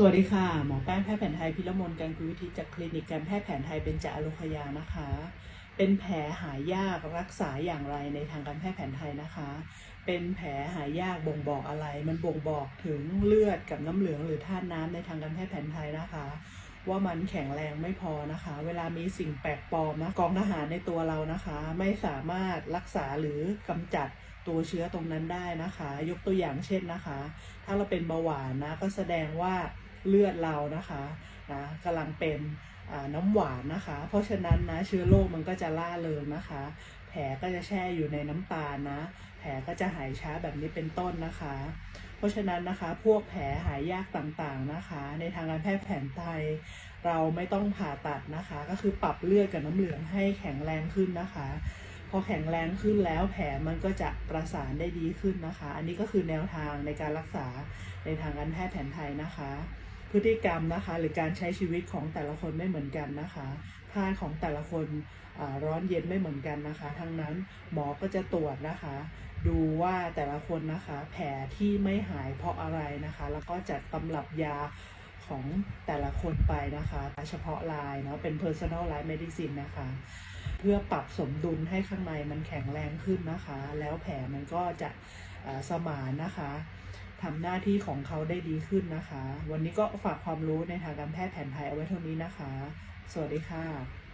สวัสดีค่ะ หมอแป้งแพทย์แผนไทยพิรมนการกุวิธีจากคลินิกการแพทย์แผนไทยเป็นจาอโลคยานะคะ เป็นแผลหายากรักษาอย่างไรในทางการแพทย์แผนไทยนะคะ เป็นแผลหายากบ่งบอกอะไร มันบ่งบอกถึงเลือดกับน้ำเหลืองหรือธาตุน้ำในทางการแพทย์แผนไทยนะคะ ว่ามันแข็งแรงไม่พอนะคะ เวลามีสิ่งแปลกปลอมนะกองทหารในตัวเรานะคะ ไม่สามารถรักษาหรือกำจัดตัวเชื้อตรงนั้นได้นะคะ ยกตัวอย่างเช่นนะคะ ถ้าเราเป็นเบาหวานนะก็แสดงว่า เลือดเรานะคะนะกำลังเป็นน้ำหวานนะคะ เพราะฉะนั้นนะเชื้อโรคมันก็จะล่าเริงนะคะ แผลก็จะแช่อยู่ในน้ำตาลนะ แผลก็จะหายช้าแบบนี้เป็นต้นนะคะ เพราะฉะนั้นนะคะพวกแผลหายยากต่างๆนะคะ ในทางการแพทย์แผนไทยเราไม่ต้องผ่าตัดนะคะ ก็คือปรับเลือดกับน้ำเหลืองให้แข็งแรงขึ้นนะคะพอแข็งแรงขึ้นแล้วแผลมันก็จะประสานได้ดีขึ้นนะคะ อันนี้ก็คือแนวทางในการรักษาในทางการแพทย์แผนไทยนะคะ พฤติกรรมนะคะ หรือการใช้ชีวิตของแต่ละคนไม่เหมือนกันนะคะธาตุของแต่ละคนร้อนเย็นไม่เหมือนกันนะคะ ทั้งนั้นหมอก็จะตรวจนะคะ ดูว่าแต่ละคนนะคะ แผลที่ไม่หายเพราะอะไรนะคะ แล้วก็จัดตำรับยาของแต่ละคนไปนะคะ เฉพาะลายเนาะเป็น personal line medicine นะคะ เพื่อปรับสมดุลให้ข้างในมันแข็งแรงขึ้นนะคะ แล้วแผลมันก็จะสมานนะคะ ทำหน้าที่ของเขาได้ดีขึ้นนะคะ วันนี้ก็ฝากความรู้ในทางการแพทย์แผนไทยเอาไว้เท่านี้นะคะ สวัสดีค่ะ